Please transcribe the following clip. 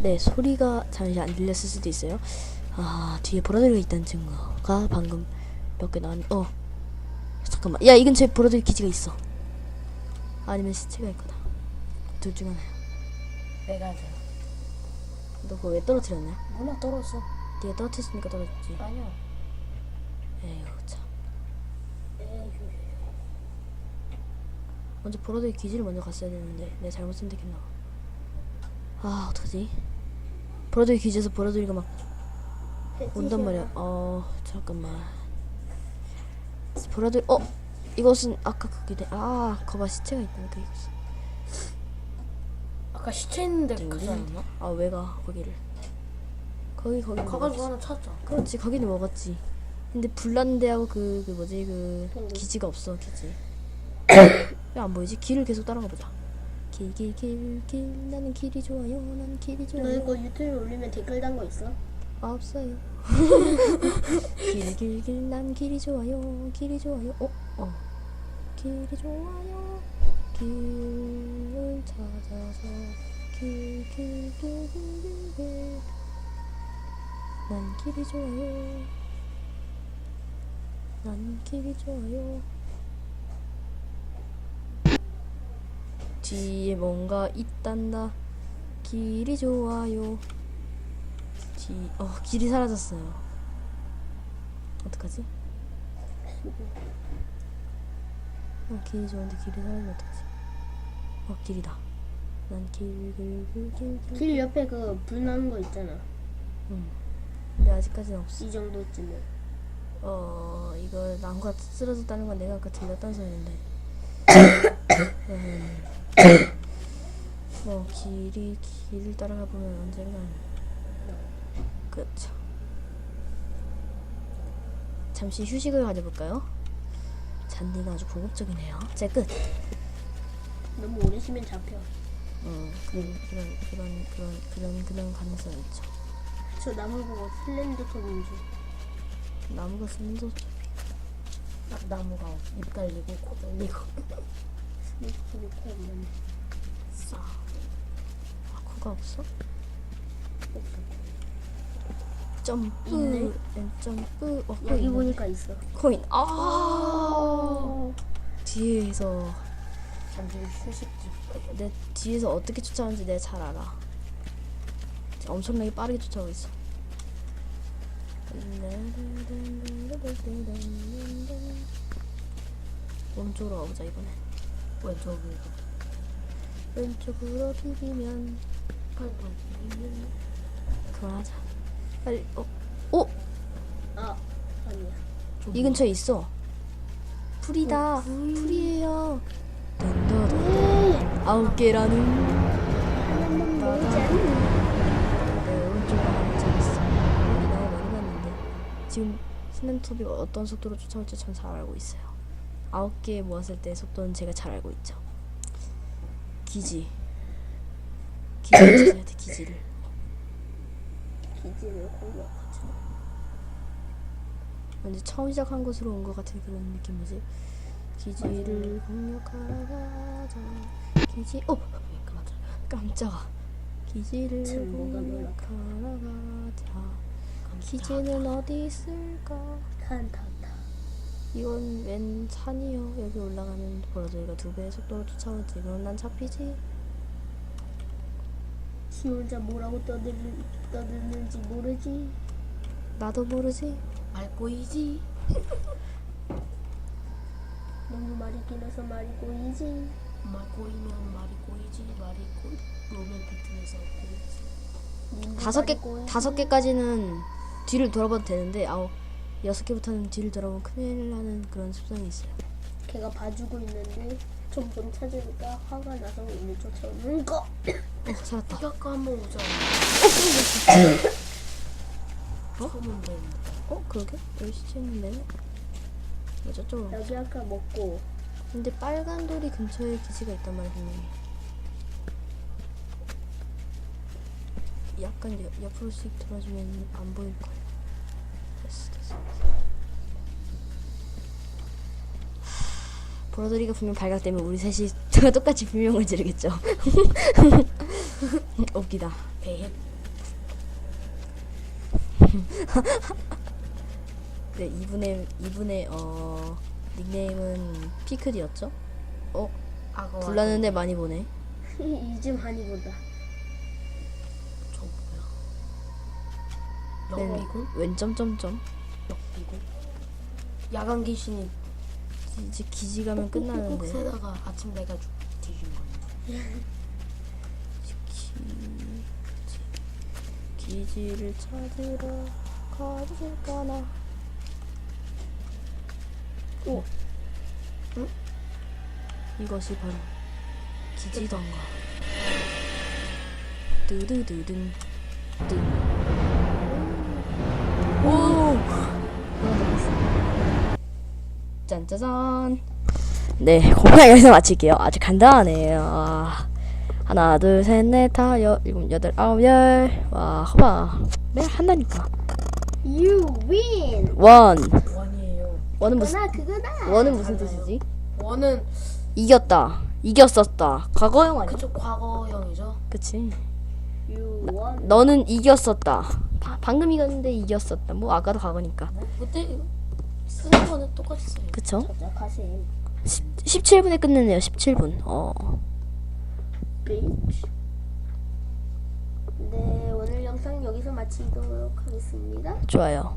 네, 소리가 잠시 안 들렸을 수도 있어요. 아, 뒤에 보라돌이가 있다는 증거가 방금 몇 개 나왔, 어. 잠깐만. 야, 이 근처에 보라돌이 기지가 있어. 아니면 시체가 있거나. 둘 중 하나야. 내가 돼. 너 그거 왜 떨어뜨렸냐? 몰라 떨었어. 네가 떨어뜨렸으니까 떨어졌지. 아니야. 에휴, 참. 먼저 보라돌이 기지를 먼저 갔어야 되는데 내가 잘못 선택했나 봐. 아, 어떡하지? 보라돌이 기지에서 보라돌이가 막 온단 말이야. 어, 잠깐만. 보라돌이, 어? 이것은 아까 그게, 아, 거봐 시체가 있다니까, 이것은. 아까 시체 있는데 가지 않았나? 아, 왜 가, 거기를. 거기, 거기. 가가지고 하나 찾자. 그렇지 거기는 먹었지 근데 불난데하고 그, 그 뭐지 그 기지가 없어 기지 왜 안 보이지? 길을 계속 따라가 보자 길길길 길. 나는 길이 좋아요. 난 길이 너 좋아요. 이거 유튜브에 올리면 댓글 단 거 있어? 아, 없어요. 길길 길. 난 길이 좋아요. 길이 좋아요. 어? 어. 길이 좋아요. 길을 찾아서 길길길길 길. 난 길이 좋아요. 난 길이 좋아요 뒤에 뭔가 있단다. 길이 좋아요. 뒤, 어 길이 사라졌어요. 어떡하지? 어 길이 좋은데 길이 사라지면 어떡하지? 어 길이다. 난 길 길 길 길 길 길. 옆에 그 불 나는 거 있잖아. 근데 아직까지는 없어. 이 정도쯤은. 어 이거 나무가 쓰러졌다는 건 내가 아까 들렸다는 소리인데. 음, 뭐 길이 길을 따라가 보면 언젠간 그렇죠 잠시 휴식을 가져볼까요? 잔디가 아주 공격적이네요 제 끝. 너무 오래 쉬면 잡혀. 어 그런 그런 그런 그런 그런 그런 가능성이 있죠 저 나무 보고 슬렌더 톱인 줄. 나무가 도 아, 나무가 입 달리고 코 달리고. 아 코가 없어? 없어. 점프 있네. 앤 점프 어 여기 코인 보니까 있어. 코인 아 뒤에서 잠시 휴식지. 내 뒤에서 어떻게 쫓아오는지 내가 잘 알아 엄청나게 빠르게 쫓아오고 있어 오른쪽으로 가보자 이번엔 왼쪽으로. 왼쪽으로 비비면 그만하자 빨리 어? 어? 아, 아니야. 이 근처에 있어 풀이다 풀이에요 던더던 아홉 개라는 한번 모으지 않니? 네, 오른쪽으로 많이 지금 슬램톱이 어떤 속도로 쫓아올지 참잘 알고 있어요. 아홉 개 모았을 때 속도는 제가 잘 알고 있죠. 기지. 기지를 찾아야 돼, 기지를. 기지를 공격하자. 왠지 처음 시작한 곳으로 온 것 같은 그런 느낌이지. 기지를 공격하러 가자. 기지, 어! 깜짝아. 기지를 가자. 기지는 어디 있을까? 탄타타. 이건 웬 산이요? 여기 올라가면 보라돌이가 두 배의 속도로 쫓아오지. 그럼 난 잡히지? 지 혼자 뭐라고 떠들, 떠드는지 모르지. 나도 모르지? 말 꼬이지. 너무 말이 길어서 말이 꼬이지. 말 꼬이면 말이 꼬이지. 말이 꼬이. 로맨 비트에서 꼬이지. 다섯 개, 꼬이지. 다섯 개까지는 뒤를 돌아봐도 되는데, 아홉, 여섯 개부터는 뒤를 돌아보면 큰일 나는 그런 습성이 있어요. 걔가 봐주고 있는데 점점 찾으니까 화가 나서 우리 쫓아오는 거. 어, 찾았다. 우리 아까 한번 오자. 처음 온다는데. 어, 그러게? 여기 시체 있는데? 왜 저쪽으로? 여기 아까 먹고 근데 빨간 돌이 근처에 기지가 있단 말이야, 분명히. 약간 여, 옆으로 씩 돌아주면 안 보일 거야. 하, 보라돌이가 분명 발각되면 우리 셋이 똑같이 비명을 지르겠죠. 웃기다. 네, 이분의 이분의 어 닉네임은 피클이었죠? 어, 악어 불렀는데 많이 보네. 이제 많이 본다. 저 뭐야 네. 역비군? 웬 점점점. 역비군? 야간 귀신이 이제 기지 가면 꾹꾹꾹 끝나는데. 세다가 아침 내가 죽 뒤진 거야 기, 기지를 찾으러 가줄까나. 오. 응? 이것이 바로 기지던가. 뜨드드등. ตึง 오! 짠짜잔. 네, 공략 여기서 마칠게요. 아주 간단하네요. 아, 하나, 둘, 셋, 넷, 다, 여, 일곱, 여덟, 아홉, 열. 와, 허봐. 매일 한다니까. You win. 원. 원이에요 원은 무슨, 그거나 그거나. 원은 무슨 뜻이지? 원은 이겼다. 이겼었다. 과거형 아니야? 그쪽 과거형이죠 그치. Won. 너는 이겼었다. 바- 방금 이겼는데 이겼었다. 뭐, 아까도 과거니까. 뭐 그때 쓰는 거는 똑같이 써요 그쵸? 저작하세요. 17분에 끝냈네요. 17분. 어. bitch. 네, 오늘 영상 여기서 마치도록 하겠습니다. 좋아요.